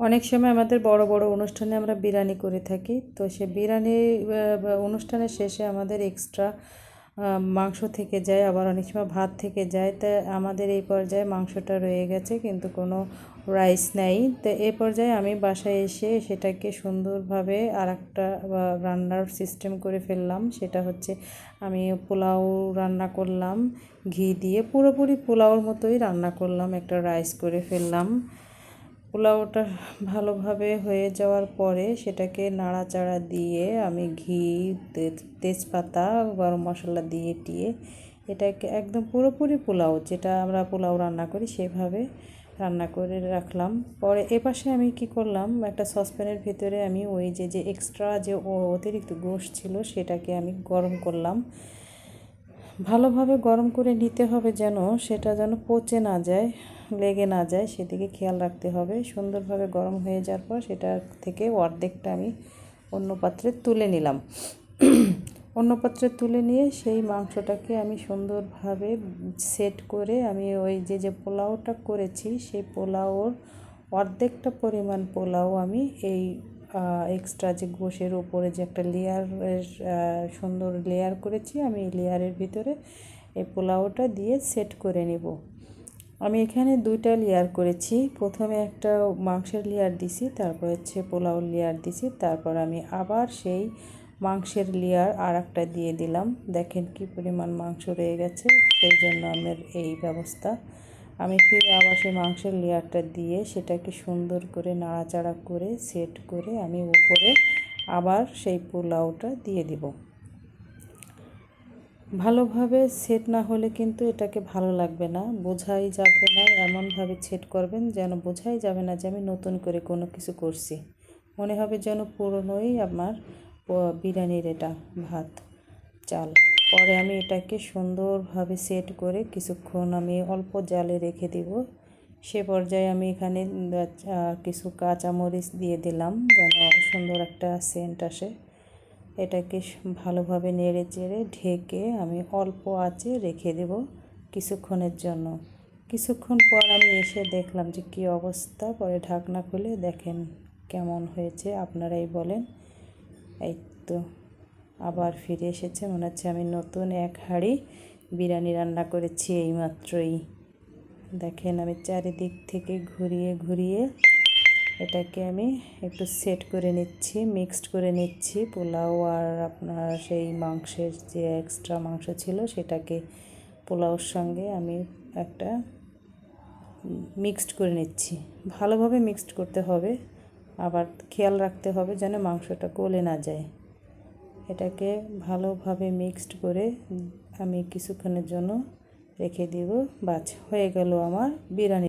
অনেক সময় আমাদের বড় বড় অনুষ্ঠানে আমরা বিরিয়ানি করে থাকি। তো সে বিরিয়ানি অনুষ্ঠানের শেষে আমাদের এক্সট্রা মাংস থেকে যায়, আবার অনেক সময় ভাত থেকে যায়। তা আমাদের এই পর্যায়ে মাংসটা রয়ে গেছে, কিন্তু কোনো রাইস নেই। তো এই পর্যায়ে আমি বাসায় এসে সেটাকে সুন্দরভাবে আর একটা রান্নার সিস্টেম করে ফেললাম। সেটা হচ্ছে আমি পোলাও রান্না করলাম, ঘি দিয়ে পুরোপুরি পোলাওর মতোই রান্না করলাম, একটা রাইস করে ফেললাম। পোলাওটা ভালোভাবে হয়ে যাওয়ার পরে সেটাকে নাড়াচাড়া দিয়ে আমি ঘি তেজপাতা, গরম মশলা দিয়ে টিয়ে এটাকে একদম পুরোপুরি পোলাও যেটা আমরা পোলাও রান্না করি সেভাবে রান্না করে রাখলাম। পরে এপাশে আমি কি করলাম, একটা সসপ্যানের ভিতরে আমি ওই যে যে এক্সট্রা যে অতিরিক্ত গোশ ছিল সেটাকে আমি গরম করলাম। ভালোভাবে গরম করে নিতে হবে যেন সেটা যেন পচে না যায়। লেগে না যায়, সেদিকে খেয়াল রাখতে হবে। সুন্দরভাবে গরম হয়ে যাওয়ার পর সেটা থেকে অর্ধেকটা আমি অন্য পাত্রে তুলে নিলাম। অন্য পাত্রে তুলে নিয়ে সেই মাংসটাকে আমি সুন্দরভাবে সেট করে আমি ওই যে যে পোলাওটা করেছি, সেই পোলাওর অর্ধেকটা পরিমাণ পোলাও আমি এই এক্সট্রা যে গোশের ওপরে যে একটা লেয়ার সুন্দর লেয়ার করেছি, আমি লেয়ারের ভিতরে এই পোলাওটা দিয়ে সেট করে নেব। আমি এখানে দুইটা লেয়ার করেছি। প্রথমে একটা মাংসের লেয়ার দিছি, তারপর হচ্ছে পোলাও লেয়ার দিছি, তারপর আমি আবার সেই মাংসের লেয়ার আর একটা দিয়ে দিলাম। দেখেন কি পরিমাণ মাংস রয়ে গেছে, সেই জন্য আমার এই ব্যবস্থা। আমি ফিরে আবার সেই মাংসের লেয়ারটা দিয়ে সেটাকে সুন্দর করে নাড়াচাড়া করে সেট করে আমি উপরে আবার সেই পোলাওটা দিয়ে দিব। ভালোভাবে সেট না হলে কিন্তু এটাকে ভালো লাগবে না। বোঝাই যাবে না, এমনভাবে সেট করবেন যেন বোঝাই যাবে না যে আমি নতুন করে কোনো কিছু করছি। মনে হবে যেন পুরনোই আমার বিরিয়ানির এটা ভাত, চাল। পরে আমি এটাকে সুন্দরভাবে সেট করে কিছুক্ষণ আমি অল্প জালে রেখে দিব। সে পর্যায়ে আমি এখানে কিছু কাঁচামরিচ দিয়ে দিলাম যেন সুন্দর একটা সেন্ট আসে। এটাকে ভালোভাবে নেড়ে চেড়ে ঢেকে আমি অল্প আঁচে রেখে দেব কিছুক্ষণের জন্য। কিছুক্ষণ পর আমি এসে দেখলাম যে কী অবস্থা, পরে ঢাকনা খুলে দেখেন কেমন হয়েছে, আপনারাই বলেন। এই তো, আবার ফিরে এসেছে, মনে হচ্ছে আমি নতুন এক হাঁড়ি বিরিয়ানি রান্না করেছি এইমাত্রই। দেখেন আমি চারিদিক থেকে ঘুরিয়ে ঘুরিয়ে এটাকে আমি একটু সেট করে নিচ্ছি, মিক্সড করে নিচ্ছি। পোলাও আর আপনার সেই মাংসের যে এক্সট্রা মাংস ছিল সেটাকে পোলাওর সঙ্গে আমি একটা মিক্সড করে নিচ্ছি। ভালোভাবে মিক্সড করতে হবে, আবার খেয়াল রাখতে হবে যেন মাংসটা গলে না যায়। এটাকে ভালোভাবে মিক্সড করে আমি কিছুক্ষণের জন্য রেখে দিব। বাছ হয়ে গেল আমার বিরিয়ানি।